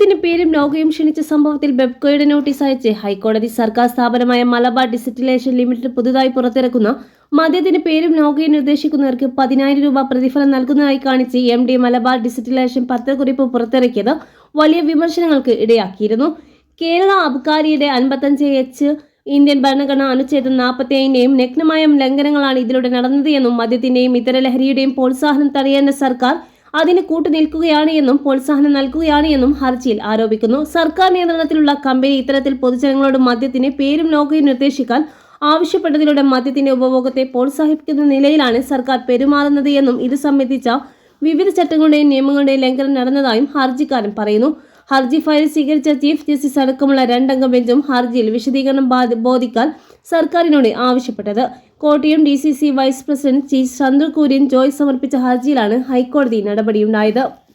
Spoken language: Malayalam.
മദ്യത്തിന് പേരും ലോകയും ക്ഷണിച്ച സംഭവത്തിൽ ബെബ്കോയുടെ നോട്ടീസ് അയച്ച് ഹൈക്കോടതി സർക്കാർ സ്ഥാപനമായ മലബാർ ഡിസിറ്റിലേഷൻ ലിമിറ്റഡ് പുതുതായി പുറത്തിറക്കുന്ന മദ്യത്തിന്റെ പേരും ലോകയും നിർദ്ദേശിക്കുന്നവർക്ക് പതിനായിരം രൂപ പ്രതിഫലം നൽകുന്നതായി കാണിച്ച് എം ഡി മലബാർ ഡിസിറ്റിലേഷൻ പത്രക്കുറിപ്പ് പുറത്തിറക്കിയത് വലിയ വിമർശനങ്ങൾക്ക് ഇടയാക്കിയിരുന്നു. കേരള അബ്കാരിയുടെ അൻപത്തഞ്ച് എച്ച് ഇന്ത്യൻ ഭരണഘടന അനുച്ഛേദം നാൽപ്പത്തി ഏഴിന്റെയും നഗ്നമായ ലംഘനങ്ങളാണ് ഇതിലൂടെ നടന്നത് എന്നും മദ്യത്തിന്റെയും ഇതര ലഹരിയുടെയും പ്രോത്സാഹനം തടയേണ്ട സർക്കാർ അതിന് കൂട്ടുനിൽക്കുകയാണ് എന്നും പ്രോത്സാഹനം നൽകുകയാണ് എന്നും ഹർജിയിൽ ആരോപിക്കുന്നു. സർക്കാർ നിയന്ത്രണത്തിലുള്ള കമ്പനി ഇത്തരത്തിൽ പൊതുജനങ്ങളോട് മദ്യത്തിന് പേരും ലോകയും നിർദ്ദേശിക്കാൻ ആവശ്യപ്പെട്ടതിലൂടെ മദ്യത്തിന്റെ ഉപഭോഗത്തെ പ്രോത്സാഹിപ്പിക്കുന്ന നിലയിലാണ് സർക്കാർ പെരുമാറുന്നത് എന്നും ഇത് സംബന്ധിച്ച വിവിധ ചട്ടങ്ങളുടെയും നിയമങ്ങളുടെയും ലംഘനം നടന്നതായും ഹർജിക്കാരൻ പറയുന്നു. ഹർജി ഫയൽ സ്വീകരിച്ച ചീഫ് ജസ്റ്റിസ് അടക്കമുള്ള രണ്ടംഗ ബെഞ്ചും ഹർജിയിൽ വിശദീകരണം ബാധ- ബോധിക്കാൻ സർക്കാരിനോട് ആവശ്യപ്പെട്ടത്. Kottayam D C C vice president ചി ചന്ദ്രകൂര്യൻ ജോയ് സമർപ്പിച്ച ഹർജിയിലാണ് ഹൈക്കോടതി നടപടിയുണ്ടായത്.